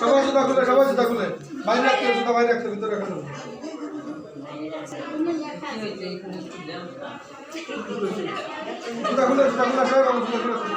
সবাই জুতা খুলে, সবাই জুতা খুলে। বাইরে রাখতে জুতা বাইরে রাখতে ভিতরে রাখা জুতা খুলে জুতা খুলে, সবাই বাবু জুতা খুলে।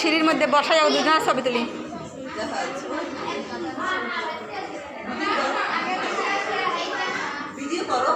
সিঁড়ির মধ্যে বসা যাব দুজনের ছবি তুলি। ভিডিও করো।